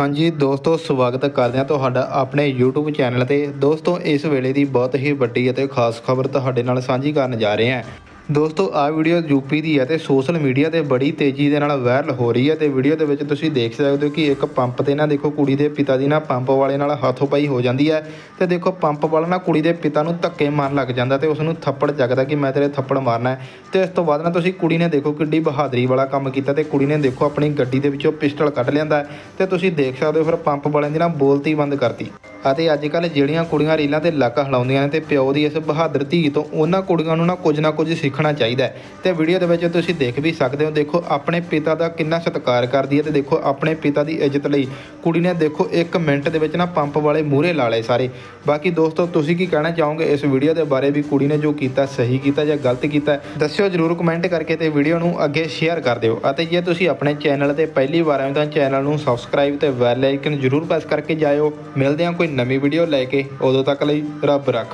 ਹਾਂਜੀ ਦੋਸਤੋ, ਸਵਾਗਤ ਕਰਦੇ ਹਾਂ ਤੁਹਾਡਾ ਆਪਣੇ YouTube ਚੈਨਲ ਤੇ। ਦੋਸਤੋ, ਇਸ ਵੇਲੇ ਦੀ ਬਹੁਤ ਹੀ ਵੱਡੀ ਅਤੇ ਖਾਸ ਖਬਰ ਤੁਹਾਡੇ ਨਾਲ ਸਾਂਝੀ ਕਰਨ ਜਾ ਰਹੇ ਹਾਂ। ਦੋਸਤੋ, ਆਹ ਵੀਡੀਓ ਯੂਪੀ ਦੀ ਹੈ ਤੇ ਸੋਸ਼ਲ ਮੀਡੀਆ ਤੇ ਬੜੀ ਤੇਜ਼ੀ ਦੇ ਨਾਲ ਵਾਇਰਲ ਹੋ ਰਹੀ ਹੈ ਤੇ ਵੀਡੀਓ ਦੇ ਵਿੱਚ ਤੁਸੀਂ ਦੇਖ ਸਕਦੇ ਹੋ ਕਿ ਇੱਕ ਪੰਪ ਤੇ ਨਾ ਦੇਖੋ ਕੁੜੀ ਦੇ ਪਿਤਾ ਦੀ ਨਾ ਪੰਪ ਵਾਲੇ ਨਾਲ ਹੱਥੋਂ ਪਾਈ ਹੋ ਜਾਂਦੀ ਹੈ ਤੇ ਦੇਖੋ ਪੰਪ ਵਾਲਾ ਨਾ ਕੁੜੀ ਦੇ ਪਿਤਾ ਨੂੰ ਧੱਕੇ ਮਾਰਨ ਲੱਗ ਜਾਂਦਾ ਤੇ ਉਸ ਨੂੰ ਥੱਪੜ ਚੱਕਦਾ ਕਿ ਮੈਂ ਤੇਰੇ ਥੱਪੜ ਮਾਰਨਾ ਹੈ। ਤੇ ਇਸ ਤੋਂ ਬਾਅਦ ਨਾ ਤੁਸੀਂ ਕੁੜੀ ਨੇ ਦੇਖੋ ਕਿੱਡੀ ਬਹਾਦਰੀ ਵਾਲਾ ਕੰਮ ਕੀਤਾ ਤੇ ਕੁੜੀ ਨੇ ਦੇਖੋ ਆਪਣੀ ਗੱਡੀ ਦੇ ਵਿੱਚੋਂ ਪਿਸਟਲ ਕੱਢ ਲਿਆਂਦਾ ਹੈ ਤੇ ਤੁਸੀਂ ਦੇਖ ਸਕਦੇ ਹੋ ਫਿਰ ਪੰਪ ਵਾਲਿਆਂ ਦੀ ਨਾ ਬੋਲਤੀ ਬੰਦ ਕਰਤੀ। ਅਤੇ ਅੱਜ ਕੱਲ ਜਿਹੜੀਆਂ ਕੁੜੀਆਂ ਰੀਲਾਂ ਤੇ ਲੱਕ ਹਿਲਾਉਂਦੀਆਂ ਨੇ ਤੇ ਪਿਓ ਦੀ ਇਸ ਬਹਾਦਰ ਧੀ ਤੋਂ ਉਹਨਾਂ ਕੁੜੀਆਂ ਨੂੰ ਨਾ ਕੁਝ ਨਾ ਕੁਝ ਸਿੱਖਣਾ ਚਾਹੀਦਾ ਹੈ। ਤੇ ਵੀਡੀਓ ਦੇ ਵਿੱਚ ਤੁਸੀਂ ਦੇਖ ਵੀ ਸਕਦੇ ਹੋ, ਦੇਖੋ ਆਪਣੇ ਪਿਤਾ ਦਾ ਕਿੰਨਾ ਸਤਿਕਾਰ ਕਰਦੀ ਹੈ ਤੇ ਦੇਖੋ ਆਪਣੇ ਪਿਤਾ ਦੀ ਇੱਜ਼ਤ ਲਈ ਕੁੜੀ ਨੇ ਦੇਖੋ 1 ਮਿੰਟ ਦੇ ਵਿੱਚ ਨਾ ਪੰਪ ਵਾਲੇ ਮੂਹਰੇ ਲਾ ਲਏ ਸਾਰੇ। ਬਾਕੀ ਦੋਸਤੋ, ਤੁਸੀਂ ਕੀ ਕਹਿਣਾ ਚਾਹੋਗੇ ਇਸ ਵੀਡੀਓ ਦੇ ਬਾਰੇ ਵੀ ਕੁੜੀ ਨੇ ਜੋ ਕੀਤਾ, ਸਹੀ ਕੀਤਾ ਜਾਂ ਗਲਤ ਕੀਤਾ, ਦੱਸਿਓ ਜਰੂਰ ਕਮੈਂਟ ਕਰਕੇ ਤੇ ਵੀਡੀਓ ਨੂੰ ਅੱਗੇ ਸ਼ੇਅਰ ਕਰ ਦਿਓ। ਅਤੇ ਜੇ ਤੁਸੀਂ ਆਪਣੇ ਚੈਨਲ ਤੇ ਪਹਿਲੀ ਵਾਰ ਆਏ ਹੋ ਤਾਂ ਚੈਨਲ ਨੂੰ ਸਬਸਕ੍ਰਾਈਬ ਤੇ ਬੈਲ ਆਈਕਨ ਜਰੂਰ ਪ੍ਰੈਸ ਕਰਕੇ ਜਾਇਓ। ਮਿਲਦੇ ਹਾਂ ਕੋਈ ਨਵੀਂ ਵੀਡੀਓ ਲੈ ਕੇ ਉਦੋਂ ਤੱਕ ਲਈ ਰੱਬ ਰੱਖਾ।